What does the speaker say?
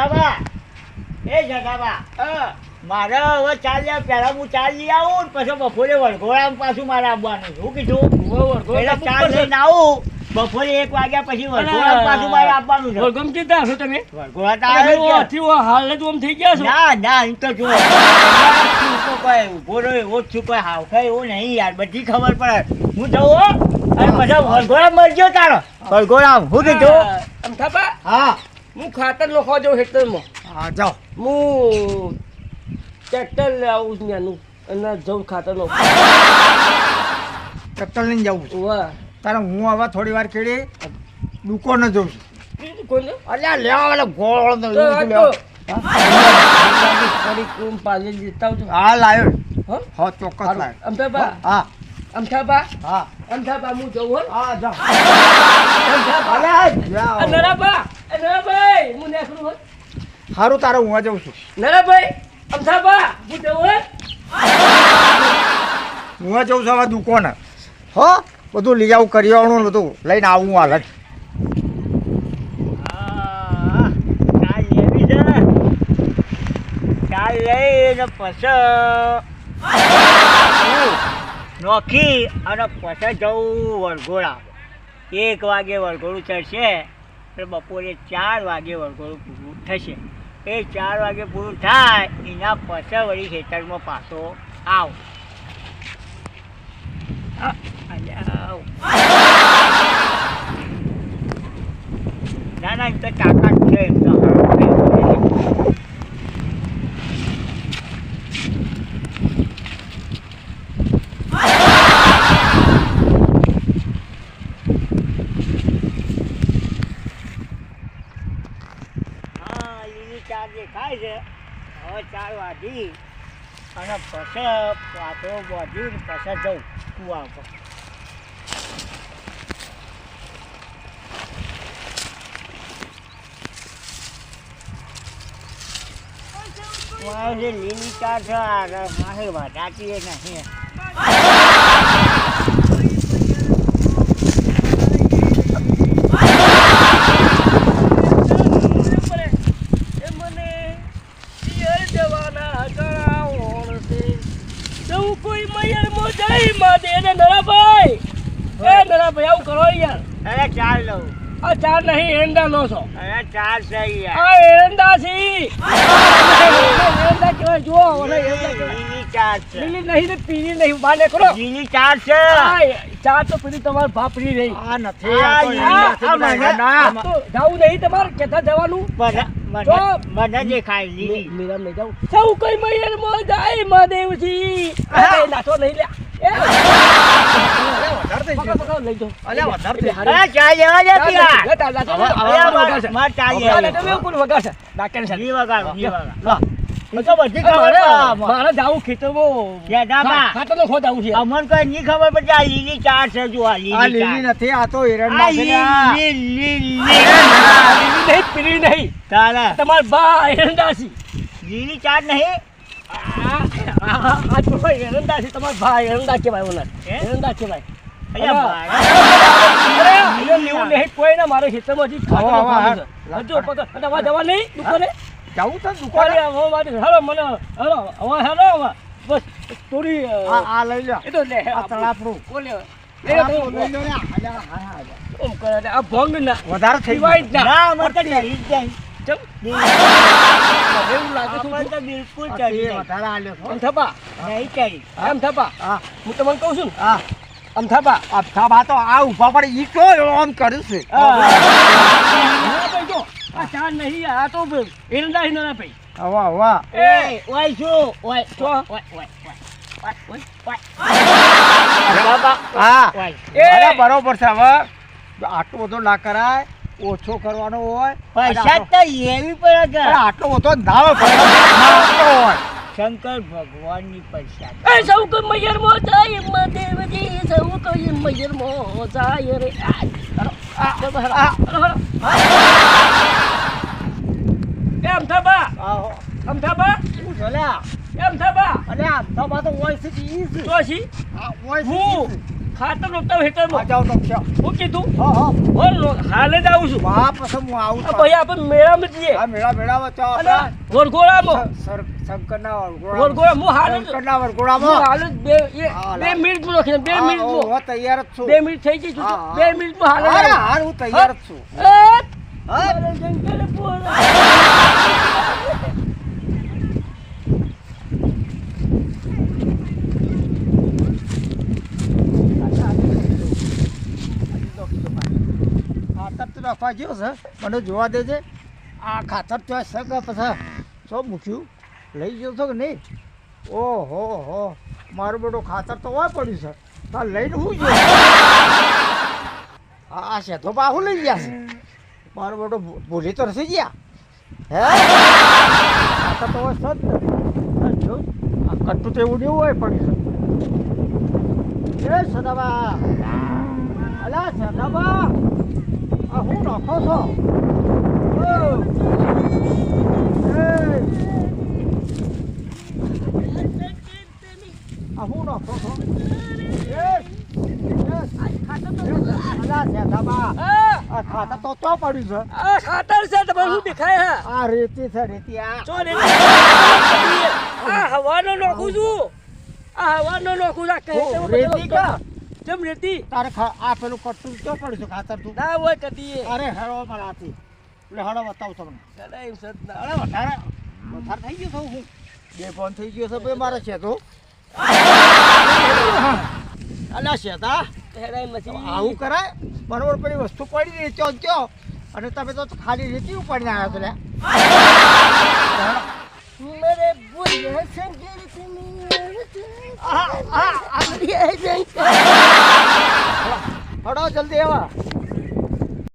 એ મારે હવે પહેલા હું ચાર આવું ને પછી બપોરે વરઘોડામાં પાછું મારે આવવાનું શું કીધું એટલે ચાર લઈને આવું બપોરે એક વાગ્યા પછી વરઘોડામાં પાછું મારે આવવાનું છે. વળગમ કેટલા છો તમે? વરઘોડા તો આવે જ છે. થી હાલ જ આમ થઈ ગયા છો. ના ના એમ તો જુઓ. કોઈ ઊભો રહ્યો એવો છું કોઈ હાવખાય એવો નહીં યાર બધી ખબર પડે. હું જઉં અને પછી વરઘોડા મરજો તારો. વરઘોડા હું કીધું હા. હું ખાતર લખવા જાઉં હેક્ટરમાં. હા જાઓ. હું ટ્રેક્ટર આવું છું ત્યાંનું. અને જાઉં ખાતર લો ટ્રેક્ટર લઈને જાઉં છું. વાહ. તારે હું હવે થોડી વાર કેળી દુકાને જઉં છું. કોને અલ્યા લેવા વાળા ગોળ ને. ફરી કોમ પાછી જીતતા આવજો. હા લાયો. હા? હા ચોક્કસ લાયો. હા. થાપા હા. અંધાબા હું જઉં હો. હા જા અંધાબા. આ નરાબા નરાભાઈ હું નેકરું હો. હારું તારે હું જઉં છું. નરાભાઈ અંધાબા હું જઉં હો. હું જઉં છું હવે દુકાને. હો બધું લઈ આવું કરી આવવાનું બધું લઈને આવું હાલ જ. ચાલ લઈને પછી. નોખી અને પછી જવું વરઘોડા. એક વાગે વરઘોડું ચડશે, એટલે બપોરે ચાર વાગે વરઘોડું પૂરું થશે. એ ચાર વાગે પૂરું થાય, એના પછી વળી ખેતરમાં પાછો આવ. ના ના તો તાકાત છે એમ તો હા લીલી ચાર દેખાય છે હવે ચાર વાગી અને પછી પાથરો બાંધી પછી જવું કુવા ઉપર. લીલી ચા છે વધારતી નહીં એ મને પિયર જવાના કરાવો છે સૌ કોઈ મો જઈ માં દે ને નરાભાઈ. એ નરાભાઈ આવું કરો યાર અરે ચાર લઉં. આ ચાર નહીં એંડા લો છો. અરે ચાલ છે યાર આ એંડા છે. એંડા જુઓ ઓલે એંડા કહેવાય. લીલી છે. લીલી નહીં ને પીલી નહીં બહાર નીકળો લીલી ચાર છે. આ ચા તો પીલી તમારે ભાપરી રહી. આ નથી. મને- ના. જાવું નહીં તમારે કેતા જવાનું. મને દેખાય લીલી. મીરા નહીં જાઉં. સૌ કોઈ મયર મો જાય મહાદેવજી અરે નાચો નહીં. જી વગાડો, મારે જાવું ખેતરમાં ખોદ આવું છે અમને કોઈ નહીં ખબર પડતી આ લીલી ચા છે જો આ આ લીલી લીલી નથી આ તો લીલી નહીં પીળી નહીં તારે તમાર બા એરંડાસી લીલી ચા નહીં આ તમાર બા એરંડા કહેવાય ઓલા હે? કહેવાય કોઈ ના મારે ખેતરમાં હજી ખાવું જવા નહીં દુકાને જાવું છે દુકાને? હવે મારે હેલો મને હેલો હવે હેલો હવે. બસ થોડી આ લઈ લો એ તો લે આ તળાપરું. તો લઈ લો વધારે થઈ તો જાય. તે હા. તમને કહું છું હા. આ સાહેબ, તો આ ઊભા પડે. ઈ કયો આમ કર્યું છે? આ ચાર નહીં આ તો એરંડા હી ના ભાઈ હવા હવા એ, ઓય શું? ઓય, શું? ઓય, ઓય, ઓય, બરોબર છે હવે. આટલો બધો ના કરાય ઓછો કરવાનો હોય. પૈસા તો પડે આટલો- બધો ના હોય. શંકર ભગવાનની પૈસા. એ સૌ કોઈ મયર મો જાય મહાદેવજી સૌ કોઈ મયર મો જાય રે. આ, હરો, આ, હરો, હરો, હરો, હરો. એ આમ થપા આહો. શું છે એમ થપા અરે આમ તો ઈ છે. છી હું ખાતર રોકતા આ હેઠળમાં. જાઓ તો ક્યાં? હું કીધું? હા હા. બોલ હાલે જ આવું છું. બા પછી હું આવું છું. ભાઈ આપણે મેળામાં જઈએ. આ મેળા આપણા. વરઘોડામાં. સ- સર- શંકરના વરઘોડામાં. વરઘોડા હું હાલે શંકરના હું. હાલે જ બે બે મિનિટ રાખીને બે મિનિટ ઓહો, તૈયાર જ છું. બે મિનિટ થઈ ગઈ છું હા, હા. બે હાલે હારે, હું તૈયાર જ છું. હા? તો નાખવા ગયો છે. મને જોવા દેજે. આ ખાતર તો સગ પછી શું મૂક્યું. લઈ ગયો છો કે નહીં? ઓહો, હો. મારું બધું ખાતર તો હોય પડ્યું છે. તાર લઈને હું ગયો? આ આ તો બાહુ લઈ ગયા છે. મારો બધું ભૂલી તો રસી ગયા. હે? ખાતર તો હોય જો આ કટ્ટું તો એવું હોય પડ્યું છે. એ સદાબા. અલા સદાબા. આ હું નાખો છો! આ હું નાખો છો એ! એ! અલા સદાબા આ, આ ખાતા તો તો પડ્યું છે આ ખાતર છે તમારે શું દેખાય હા આ રેતી છે રેતી આ જો રે આ હવાનો નોખું છું આ હવાનો નોખું. આ કહે રેતી કા જેમ રેતી? તારે આ પેલું કટ્ટું તો પડ્યું છે ખાતર તું? ના હોય કદી અરે હેડો મારાથી એટલે હેડો બતાવું તમને. અરે વધારે વધારે થઈ ગયો છું હું. બે ફોન થઈ ગયો છે બે મારે છે તો અલ્યા શેતા. આવું કરાય? બરોબર પેલી વસ્તુ પડી રહી ચો ચો. અને તમે તો ખાલી રેતી ઉપાડીને આવ્યા છો લ્યા. મેરે બોલ આ, આ, શંકર હડો જલ્દી આવા.